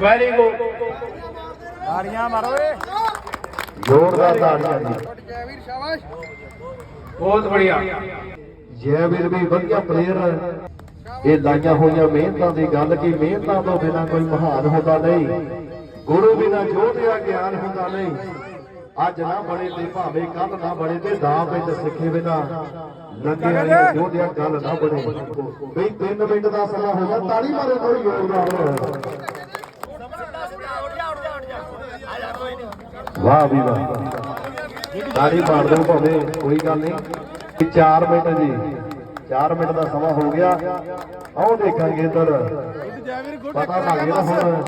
Very good ਤਾੜੀਆਂ ਮਾਰੋ ਏ ਜ਼ੋਰਦਾਰ ਤਾੜੀਆਂ ਜੀ। ਜੈਵੀਰ ਸ਼ਾਬਾਸ਼ ਬਹੁਤ ਬੜੀਆ। ਜੈਵੀਰ ਵੀ ਵਧੀਆ ਪਲੇਅਰ ਇਹ ਲਾਈਆਂ ਹੋਈਆਂ ਮਿਹਨਤਾਂ ਦੀ ਗੱਲ ਕੀ ਮਿਹਨਤਾਂ ਤੋਂ ਬਿਨਾ ਕੋਈ ਮਹਾਨ ਹੁੰਦਾ ਨਹੀਂ। ਗੁਰੂ ਬਿਨਾ ਜੋਤਿਆ ਗਿਆਨ ਹੁੰਦਾ ਨਹੀਂ। ਅੱਜ ਨਾ ਬਣੇ ਤੇ ਭਾਵੇਂ ਕੱਲ ਨਾ ਬਣੇ ਤੇ ਦਾ ਵਿੱਚ ਸਿੱਖੇ ਬਿਨਾ ਲੱਗੇ ਵਾਲੀ ਜੋਤਿਆ ਗੱਲ ਨਾ ਬਣੇ। ਬਈ 3 ਮਿੰਟ ਦਾ ਸਮਾਂ ਹੋ ਗਿਆ ਤਾੜੀ ਮਾਰੋ ਕੋਈ ਜ਼ੋਰਦਾਰ ਵਾਹ ਵੀ ਵਾਹ ਤਾੜੀ ਮਾਰ ਦੋ ਭਾਵੇਂ ਕੋਈ ਗੱਲ ਨਹੀਂ ਕਿ 4 ਮਿੰਟ ਜੀ 4 ਮਿੰਟ ਦਾ ਸਮਾਂ ਹੋ ਗਿਆ ਆਓ ਦੇਖਾਂਗੇ ਇਧਰ ਪਤਾ ਲੱਗ ਗਿਆ ਹੁਣ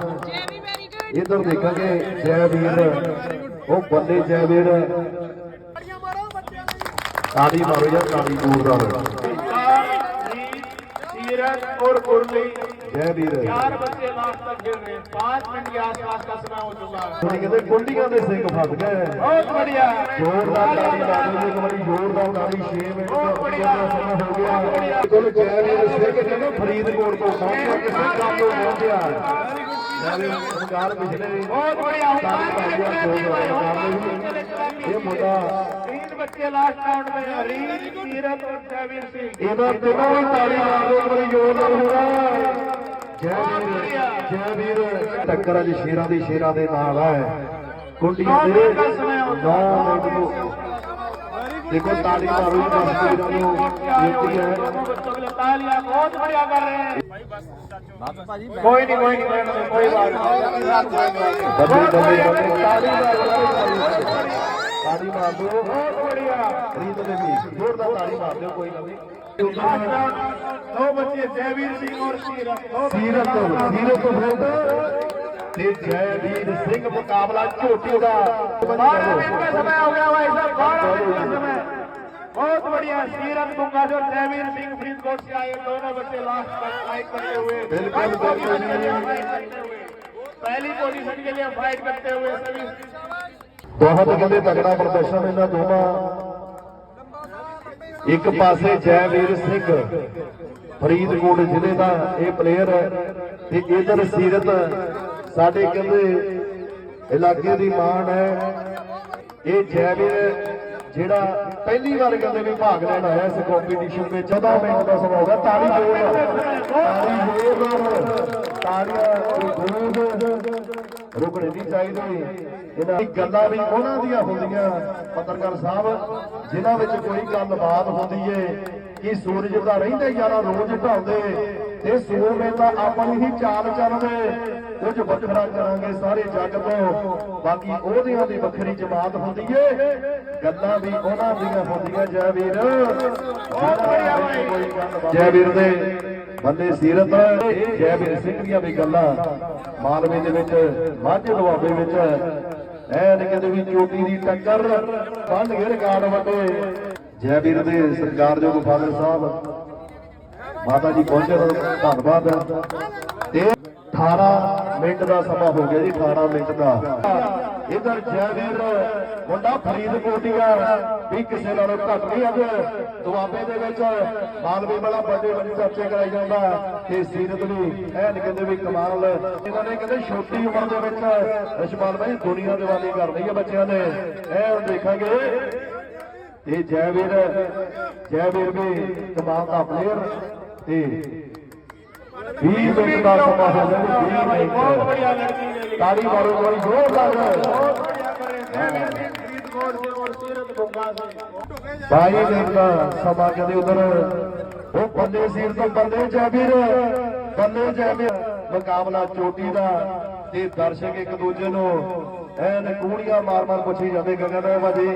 ਇਧਰ ਦੇਖਾਂਗੇ ਜੈ ਵੀਰ ਉਹ ਬੰਦੇ ਜੈ ਵੀਰ ਤਾੜੀ ਮਾਰੋ ਯਾਰ ਤਾੜੀ ਜ਼ੋਰਦਾਰ ਤੀਰਤ ਔਰ ਉਰਲੀ ਜੈ ਨੀਰਜ ਚਾਰ ਬੱਚੇ ਲਾਸਟ ਤੱਕ ਖੇਡ ਰਹੇ 5 ਮਿੰਟ ਦੇ ਆਸ-ਪਾਸ ਦਾ ਸਮਾਂ ਹੋ ਚੁੱਕਾ। ਹੈ ਕਹਿੰਦੇ ਗੋਲੀਆਂ ਦੇ ਸਿੰਘ ਫਸ ਗਏ। ਬਹੁਤ ਵਧੀਆ। ਜ਼ੋਰਦਾਰ ਤਾੜੀ ਲਾ ਦਿਓ ਇੱਕ ਵਾਰੀ ਜ਼ੋਰਦਾਰ ਤਾੜੀ 6 ਮਿੰਟ ਬਹੁਤ ਵਧੀਆ। ਸਮਾਂ ਹੋ ਗਿਆ। ਕੋਲ ਜੈ ਨੀਰਜ ਸਿੰਘ ਜਿਹੜਾ ਫਰੀਦਕੋਟ ਤੋਂ ਪਹੁੰਚਿਆ ਕਿਸੇ ਕੰਮ ਨੂੰ ਪਹੁੰਚਿਆ ਸਰਕਾਰ ਪਿਛਲੇ ਬਹੁਤ ਵਧੀਆ। ਇਹ ਮੁੰਡਾ ਬੱਚੇ ਲਾਸਟ ਰਾਉਂਡ ਵਿੱਚ ਹਰੀ ਸੀਰਤ ਔਰ ਜੈਵੀਰ ਸਿੰਘ। ਇਹਨਾਂ ਦੋਨਾਂ ਨੂੰ ਤਾੜੀ ਮਾਰ ਦਿਓ ਬੜੀ ਜ਼ੋਰ ਨਾਲ ਜੈ ਵੀਰ ਟੱਕਰ ਅਜ ਸ਼ੇਰਾਂ ਦੀ ਸ਼ੇਰਾਂ ਦੇ ਨਾਲ ਹੈ। ਕੁੰਡੀਆਂ ਦੇ ਨੌ ਮਿੰਟ ਨੂੰ ਦੇਖੋ ਤਾਲੀ ਮਾਰੂ ਤਸਵੀਰਾਂ ਨੂੰ ਦਿੱਤੀ ਹੈ ਬਹੁਤ ਵਧੀਆ ਕਰ ਰਹੇ ਕੋਈ ਨਹੀਂ ਕੋਈ ਨਹੀਂ ਕੋਈ ਬਾਤ ਨਹੀਂ ਬੱਬੀ ਬੱਬੀ ਬੱਬੀ ਤਾਲੀ ਮਾਰੂ ਤਾਲੀ ਮਾਰੂ। ਬਹੁਤ ਵਧੀਆ। ਰੀਤ ਦੇ ਵੀ। ਜ਼ੋਰਦਾਰ ਤਾਲੀ ਮਾਰ ਦਿਓ ਕੋਈ ਨਾ। जयवीर सिंह मुकाबला झोटी का बारह मिनट का समय हो गया भाई साहब बारह मिनट का समय बहुत बढ़िया सीरत गुंगा जो जयवीर सिंह फरीदकोट से आए दोनों बच्चे लास्ट तक फाइट करते हुए बिल्कुल पहली पोजीशन के लिए फाइट करते हुए सभी बहुत गंदे तगड़ा प्रदर्शन इन्होंने दोनों ਇੱਕ ਪਾਸੇ ਜੈਵੀਰ ਸਿੰਘ, ਫਰੀਦਕੋਟ ਜ਼ਿਲ੍ਹੇ ਦਾ ਇਹ ਪਲੇਅਰ ਹੈ ਤੇ ਇਧਰ ਸੀਰਤ, ਸਾਡੇ ਕਹਿੰਦੇ ਇਲਾਕੇ ਦੀ ਮਾਣ ਹੈ। ਇਹ ਜੈਵੀਰ ਜਿਹੜਾ ਪਹਿਲੀ ਵਾਰ ਕਹਿੰਦੇ ਵੀ ਭਾਗ ਲੈਣ ਆਇਆ ਇਸ ਕੰਪੀਟੀਸ਼ਨ ਵਿੱਚ 14 ਮਿੰਟ ਦਾ ਸਮਾਂ ਹੋਗਾ ਤਾੜੀ ਜ਼ੋਰ ਤਾੜੀ ਜ਼ੋਰ ਤਾੜੀਆਂ ਗੂੰਜ ਰੁਕਣੇ ਨਹੀਂ ਚਾਹੀਦੇ। ਇਹਨਾਂ ਦੀ ਗੱਲਾਂ ਵੀ ਉਹਨਾਂ ਦੀਆਂ ਹੁੰਦੀਆਂ। ਪੱਤਰਕਾਰ ਸਾਹਿਬ, ਜਿਨ੍ਹਾਂ ਵਿੱਚ ਕੋਈ ਗੱਲਬਾਤ ਹੁੰਦੀ ਏ ਕਿ ਸੂਰਜ ਦਾ ਰਹਿੰਦੇ ਯਾਰਾ ਰੋਜ਼ ਢਾਉਂਦੇ ਤੇ ਸੂਰਮੇ ਤਾਂ ਆਪਾਂ ਨੂੰ ਹੀ ਚਾਲ ਚੱਲਦੇ। ਕੁਝ ਵੱਖਰਾ ਕਰਾਂਗੇ ਸਾਰੇ ਜੱਗ ਤੋਂ। ਬਾਕੀ ਉਹਦਿਆਂ ਦੀ ਵੱਖਰੀ ਜਮਾਤ ਹੁੰਦੀ ਏ। ਗੱਲਾਂ ਵੀ ਉਹਨਾਂ ਦੀਆਂ ਹੁੰਦੀਆਂ ਜੈ ਵੀਰ। ਜੈ ਵੀਰ ਦੇ ਬੰਦੇ ਸੀਰਤ ਜੈ ਵੀਰ ਸਿੰਘ ਦੀਆਂ ਵੀ ਗੱਲਾਂ। ਮਾਲਵੇ ਦੇ ਵਿੱਚ ਮਾਝੇ ਦੁਆਬੇ ਵਿੱਚ। ਐਨ ਕਹਿੰਦੇ ਵੀ ਚੋਟੀ ਦੀ ਟੱਕਰ ਬੰਨ ਗਏ ਰਿਕਾਰਡ ਵੱਡੇ। ਜੈ ਵੀਰ ਦੇ ਸਰਕਾਰਯੋਗ ਫਾਦਰ ਸਾਹਿਬ ਮਾਤਾ ਜੀ ਪਹੁੰਚੇ ਤਾਂ ਧੰਨਵਾਦ। 18 ਮਿੰਟ ਦਾ ਸਮਾਂ ਹੋ ਗਿਆ ਜੀ 18 ਮਿੰਟ ਦਾ। ਇਧਰ ਜੈਵੀਰ, ਮੁੰਡਾ ਫਰੀਦਕੋਟੀਆ ਵੀ ਕਿਸੇ ਨਾਲੋਂ ਘੱਟ ਨਹੀਂ ਅੱਜ ਦੁਆਬੇ ਦੇ ਵਿੱਚ ਮਾਲਵੇ ਵਾਲਾ ਵੱਡੇ ਵੱਡੇ ਚਰਚੇ ਕਰਾਈ ਜਾਂਦਾ। ਤੇ ਸੀਰਤ ਵੀ, ਐਨ ਕਹਿੰਦੇ ਵੀ ਕਮਾਲ। ਇਹਨਾਂ ਨੇ ਕਹਿੰਦੇ ਛੋਟੀ ਉਮਰ ਦੇ ਵਿੱਚ ਰਸ਼ਮਾਨ ਭਾਈ ਦੁਨੀਆ ਦੀਵਾਨੀ ਰਹੀ ਹੈ ਬੱਚਿਆਂ ਨੇ। ਇਹ ਦੇਖਾਂਗੇ। ਇਹ ਜੈਵੀਰ ਜੈਵੀਰ ਵੀ ਕਮਾਲ ਦਾ ਪਲੇਅਰ ਤੇ 20 ਮਿੰਟ ਦਾ ਸਮਾਂ ਕਦੇ ਉਧਰ। ਉਹ ਬੰਦੇ ਸੀਰ ਤੋਂ ਬੰਦੇ ਜੈਵੀਰ ਬੰਦੇ ਜੈਵੀਰ ਮੁਕਾਬਲਾ ਚੋਟੀ ਦਾ ਤੇ ਦਰਸ਼ਕ ਇੱਕ ਦੂਜੇ ਨੂੰ ਐਨ ਕੂੜੀਆਂ ਮਾਰ ਮਾਰ ਪੁੱਛੀ ਜਾਂਦੇ, ਗਗਨ ਵਜੇ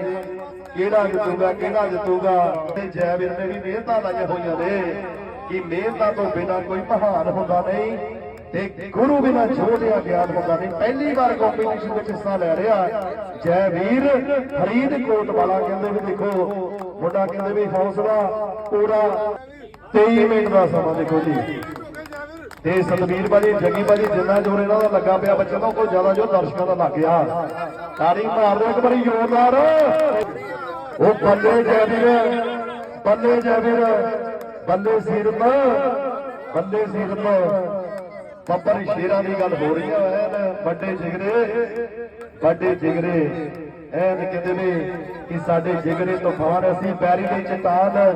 ਕਿਹੜਾ ਜਿੱਤੂਗਾ ਕਿਹੜਾ ਜਿੱਤੂਗਾ? ਤੇ ਜੈਵੀਰ ਨੇ ਵੀ ਮਿਹਨਤਾਂ ਲਾਈਆਂ ਹੋਈਆਂ ਨੇ। ਕਿ ਮਿਹਨਤਾਂ ਤੋਂ ਬਿਨਾ ਕੋਈ ਮਹਾਨ ਹੁੰਦਾ ਨਹੀਂ ਤੇ ਗੁਰੂ ਬਿਨਾ ਜੋਧਿਆ ਗਿਆਨ ਹੁੰਦਾ ਨਹੀਂ। ਪਹਿਲੀ ਵਾਰ ਕੰਪੀਟੀਸ਼ਨ ਵਿੱਚ ਹਿੱਸਾ ਲੈ ਰਿਹਾ। ਜੈ ਵੀਰ ਫਰੀਦਕੋਟ ਵਾਲਾ ਕਹਿੰਦੇ ਵੀ ਦੇਖੋ, ਮੁੰਡਾ ਕਹਿੰਦੇ ਵੀ ਹੌਸਲਾ ਪੂਰਾ। 23 ਮਿੰਟ ਦਾ ਸਮਾਂ ਦੇਖੋ ਜੀ। ਤੇ ਸਤਵੀਰ ਬਾਜੀ ਜੱਗੀ ਬਾਜੀ ਜਿੰਨਾ ਜੋਰ ਇਹਨਾਂ ਦਾ ਲੱਗਾ ਪਿਆ, ਬੱਚਿਆਂ ਦਾ ਕੋਈ ਜ਼ਿਆਦਾ ਜੋ ਦਰਸ਼ਕਾਂ ਦਾ ਲੱਗ ਗਿਆ। ਤਾੜੀ ਮਾਰ ਦਿਓ ਇੱਕ ਵਾਰੀ ਜ਼ੋਰਦਾਰ। ਉਹ ਬੱਲੇ ਜੈ ਵੀਰ, ਬੱਲੇ ਜੈ ਵੀਰ। ਬੱਲੇ ਸੀਰਤ ਬੱਲੇ ਸੀਰਤ ਬੱਬਰ ਸ਼ੇਰਾਂ ਦੀ ਗੱਲ ਹੋ ਰਹੀ ਹੈ ਵੱਡੇ ਜਿਗਰੇ ਵੱਡੇ ਜਿਗਰੇ। ਐਨ ਕਹਿੰਦੇ ਨੇ ਕਿ ਸਾਡੇ ਜਿਗਰੇ ਤੂਫਾਨ, ਅਸੀਂ ਪੈਰੀ ਦੇ ਚਟਾਨ,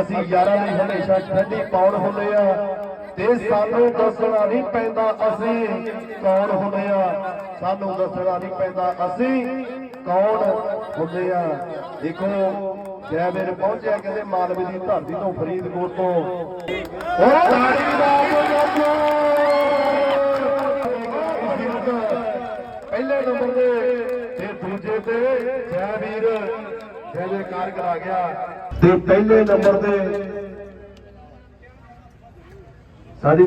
ਅਸੀਂ ਯਾਰਾਂ ਲਈ ਹਮੇਸ਼ਾ ਠੰਡੀ ਪੌੜ ਹੁੰਦੇ ਆ। ਤੇ ਸਾਨੂੰ ਦੱਸਣਾ ਨਹੀਂ ਪੈਂਦਾ ਅਸੀਂ ਕੌਣ ਹੁੰਦੇ ਆ। ਸਾਨੂੰ ਦੱਸਣਾ ਨਹੀਂ ਪੈਂਦਾ ਅਸੀਂ ਕੌਣ ਹੁੰਦੇ ਆ। ਦੇਖੋ ਜੈ ਮੇਰੇ ਪਹੁੰਚਿਆ ਕਹਿੰਦੇ ਮਾਲਵੇ ਦੀ ਧਰਤੀ ਤੋਂ ਫਰੀਦਕੋਟ ਤੋਂ। ਉਹ ਤਾੜੀ ਦਾ ਪਹਿਲੇ ਨੰਬਰ ਤੇ ਤੇ ਦੂਜੇ ਤੇ ਜੈ ਵੀਰ ਜੈ ਜੈਕਾਰ ਕਰਾ ਗਿਆ। ਤੇ ਪਹਿਲੇ ਨੰਬਰ ਤੇ ਸਾਡੀ